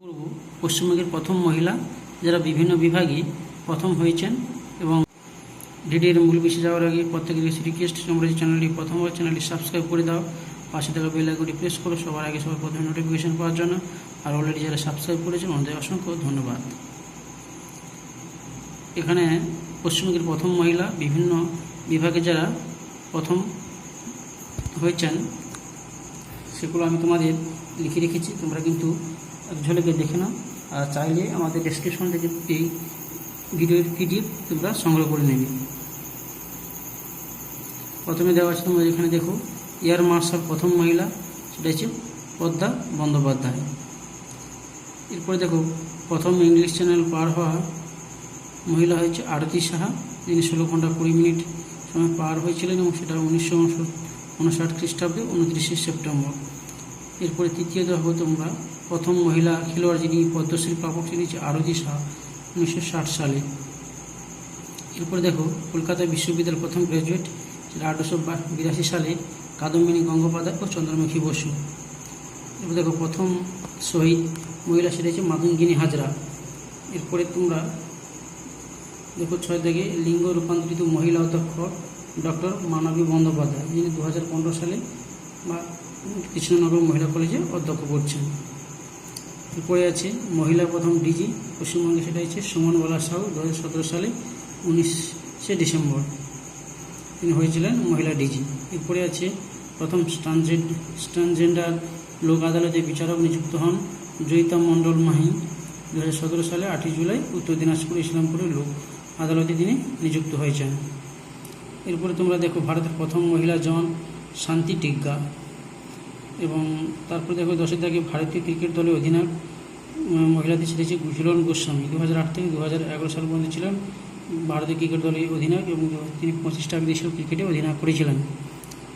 পূর্ব পশ্চিমবঙ্গের প্রথম মহিলা যারা বিভিন্ন বিভাগে প্রথম হয়েছেন এবং ভিডিওর মূল বিষয়ে যাওয়ার আগে প্রত্যেকের কাছে রিকোয়েস্ট তোমরা যে চ্যানেলটি প্রথম চ্যানেলটি সাবস্ক্রাইব করে দাও, পাশে থাকা বেল আইকনটি প্রেস করো, সবার আগে সবার প্রথমে নোটিফিকেশন পাওয়ার জন্য। আর অলরেডি যারা সাবস্ক্রাইব করেছে ওনাদের অসংখ্য ধন্যবাদ। এখানে পশ্চিমবঙ্গের প্রথম মহিলা, বিভিন্ন বিভাগে যারা প্রথম হয়েছেন, সেগুলো আমি তোমাদের লিখে রেখেছি। তোমরা কিন্তু এক ঝলকে দেখে নাও, আর চাইলে আমাদের ডেসক্রিপশন থেকে এই ভিডিওর পিডিএফ তোমরা সংগ্রহ করে নেবে। প্রথমে দেওয়া আছে তোমরা এখানে দেখো এয়ার মার্শাল প্রথম মহিলা, সেটা হচ্ছে পদ্মা বন্দ্যোপাধ্যায়। এরপরে দেখো, প্রথম ইংলিশ চ্যানেল পার হওয়া মহিলা হচ্ছে আরতি সাহা, যিনি ষোলো ঘণ্টা কুড়ি মিনিট সময় পার হয়েছিলেন এবং সেটা উনিশশো উনষাট খ্রিস্টাব্দে, উনত্রিশে সেপ্টেম্বর। এরপরে তৃতীয় দেখো তোমরা প্রথম মহিলা খেলোয়াড় যিনি পদ্মশ্রী প্রাপক তিনি হচ্ছে আরতি সাহা উনিশশো সালে। এরপরে দেখো, কলকাতা বিশ্ববিদ্যালয়ের প্রথম গ্র্যাজুয়েট সেটা আঠারোশো বিরাশি সালে কাদম্বিনী গঙ্গোপাধ্যায় ও চন্দ্রমুখী বসু। এরপর দেখো, প্রথম শহীদ মহিলা সেটা হচ্ছে মাদঙ্গিনী হাজরা। এরপরে তোমরা দেখো, ছয় থেকে লিঙ্গ রূপান্তরিত মহিলা অধ্যক্ষ ডক্টর মানবী বন্দ্যোপাধ্যায়, যিনি দু হাজার পনেরো সালে বা কৃষ্ণনগর মহিলা কলেজে অধ্যক্ষ করছেন। এরপরে আছে, মহিলা প্রথম ডিজি, পশ্চিমবঙ্গে সেটা হচ্ছে সুমনবালা সাহু, দু হাজার সতেরো সালে, উনিশে ডিসেম্বর তিনি হয়েছিলেন মহিলা ডিজি। এরপরে আছে প্রথম ট্রান্সজেন্ড ট্রান্সজেন্ডার লোক আদালতে বিচারক নিযুক্ত হন জয়িতা মণ্ডল মাহি। দু হাজার সতেরো সালে আটই জুলাই উত্তর দিনাজপুর ইসলামপুরে লোক আদালতে তিনি নিযুক্ত হয়েছেন। এরপরে তোমরা দেখো ভারতের প্রথম মহিলা জন শান্তি টিগ্গা এবং তারপরে দেখো দশের দাগে ভারতীয় ক্রিকেট দলের অধিনায়ক মহিলাদের ছেড়েছে ঝুলন গোস্বামী দু হাজার আট থেকে দু হাজার এগারো সাল পর্যন্ত ছিলেন, ভারতীয় ক্রিকেট দলের অধিনায়ক এবং তিনি পঁচিশটা দেশীয় ক্রিকেটে অধিনায়ক করেছিলেন।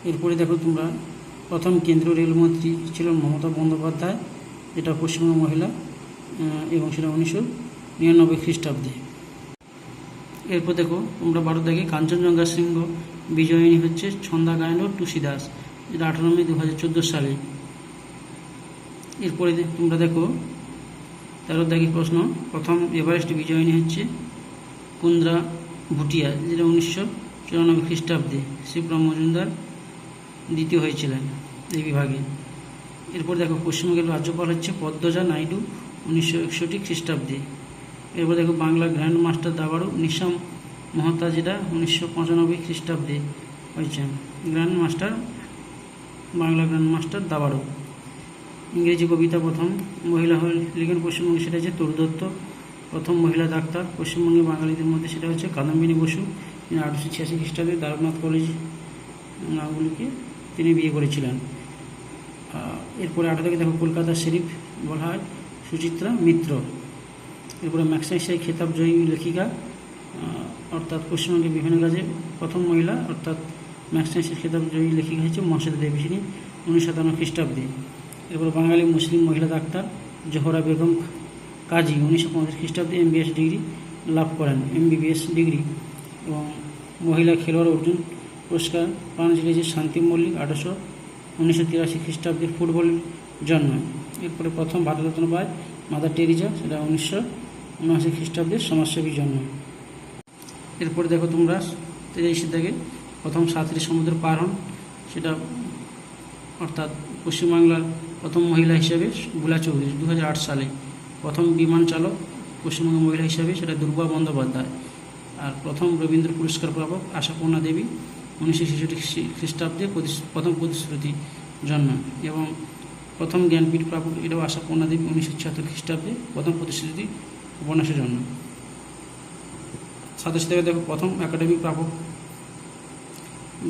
এরপরে দেখো তোমরা, প্রথম কেন্দ্রীয় রেলমন্ত্রী ছিলেন মমতা বন্দ্যোপাধ্যায়, যেটা পশ্চিমবঙ্গ মহিলা এবং সেটা উনিশশো নিরানব্বই খ্রিস্টাব্দে। এরপর দেখো তোমরা ভারত দাগে কাঞ্চনজঙ্ঘা সিংহ বিজয়িনী হচ্ছে ছন্দা গায়ন ও টুসি দাস, যেটা আঠারো মে দু হাজার চোদ্দ সালে। এরপরে তোমরা দেখো তেরো দাগের প্রশ্ন, প্রথম এভারেস্ট বিজয়িনী হচ্ছে কুন্দ্রা ভুটিয়া, যেটা উনিশশো চুরানব্বই খ্রিস্টাব্দে শিবরাম মজুমদার দ্বিতীয় হয়েছিলেন এই বিভাগে। এরপর দেখো, পশ্চিমবঙ্গের রাজ্যপাল হচ্ছে পদ্মজা নাইডু, উনিশশো একষট্টি খ্রিস্টাব্দে। এরপর দেখো বাংলা গ্র্যান্ড মাস্টার দাবারু নিশাম মহাতা যেটা উনিশশো পঁচানব্বই খ্রিস্টাব্দে হয়েছেন। Grand master Bangla grand master দাবারু ইংরেজি কবিতা প্রথম মহিলা লিখেন পশ্চিমবঙ্গে, সেটা হচ্ছে তরু দত্ত। প্রথম মহিলা ডাক্তার পশ্চিমবঙ্গে বাঙালিদের মধ্যে, সেটা হচ্ছে কাদম্বিনী বসু। তিনি আঠারোশো ছিয়াশি খ্রিস্টাব্দে দ্বারকনাথ কলেজ নামগুলিকে তিনি বিয়ে করেছিলেন। এরপরে আঠারো থেকে দেখো কলকাতা শরীফ বলা হয় সুচিত্রা মিত্র। এরপরে ম্যাক্সাইসাই খেতাব জয়ী লেখিকা অর্থাৎ পশ্চিমবঙ্গের বিভিন্ন কাজে প্রথম মহিলা, অর্থাৎ ম্যাক্সাইসের খেতাব জয়ী লেখিকা হচ্ছে মহাশ্বেতা দেবী। তিনি উনিশ সাতান্ন খ্রিস্টাব্দে এরপর বাঙালি মুসলিম মহিলা ডাক্তার জোহরা বেগম কাজী উনিশশো পঞ্চাশ খ্রিস্টাব্দে এমবিএস ডিগ্রি লাভ করেন। এমবিবিএস ডিগ্রি এবং মহিলা খেলোয়াড় অর্জুন পুরস্কার পান জিলেছে শান্তি মল্লিক আঠারোশো উনিশশো তিরাশি খ্রিস্টাব্দে ফুটবলের জন্য এরপরে প্রথম ভারতরত্ন পায় মাদার টেরিজা, সেটা উনিশশো উনআশি খ্রিস্টাব্দের সমাজসেবীর জন্য এরপরে দেখো তোমরা, তেইশে থেকে প্রথম সাঁতরি সমুদ্র পার হন, সেটা অর্থাৎ পশ্চিমবাংলার প্রথম মহিলা হিসেবে বুলা চৌধুরী দু হাজার আট সালে। প্রথম বিমান চালক পশ্চিমবঙ্গের মহিলা হিসেবে সেটা দুর্গা বন্দ্যোপাধ্যায়। আর প্রথম রবীন্দ্র পুরস্কার প্রাপক আশাপূর্ণা দেবী, উনিশশো ছেষট্টি খ্রিস্টাব্দে প্রথম প্রতিশ্রুতি জন্ম। এবং প্রথম জ্ঞানপীঠ প্রাপক এটাও আশাপূর্ণা দেবী, উনিশশো ছিয়াত্তর খ্রিস্টাব্দে প্রথম প্রতিশ্রুতি উপন্যাসের জন্য সাতাশ থেকে দেখো, প্রথম একাডেমি প্রাপক।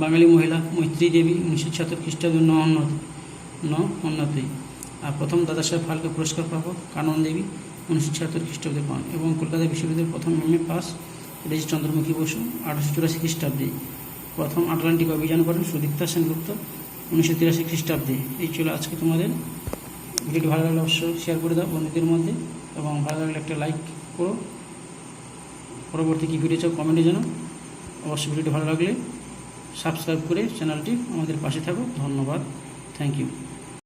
বাঙালি মহিলা, মৈত্রী দেবী, উনিশশো ছিয়াত্তর খ্রিস্টাব্দে ন উন্নত ন উন্নতি আর প্রথম দাদা সাহেব ফালকে পুরস্কার প্রাপক কানন দেবী, উনিশশো ছিয়াত্তর খ্রিস্টাব্দে পান এবং কলকাতা বিশ্ববিদ্যালয়ের প্রথম এম এ পাস রেজি চন্দ্রমুখী বসু, আঠারোশো চুরাশি খ্রিস্টাব্দে। প্রথম আটলান্টিক অভিযান করেন সুদীপ্তা সেনগুপ্ত, উনিশশো তিরাশি খ্রিস্টাব্দে। এই ছিল আজকে তোমাদের। ভিডিওটি ভালো লাগলে অবশ্যই শেয়ার করে দাও বন্ধুদের মধ্যে এবং ভালো লাগলে একটা লাইক করো। পরবর্তী কী ভিডিও চাও কমেন্টে জানাও। অবশ্যই ভিডিওটি ভালো লাগলে সাবস্ক্রাইব করে চ্যানেলটি আমাদের পাশে থাকো। ধন্যবাদ। Thank you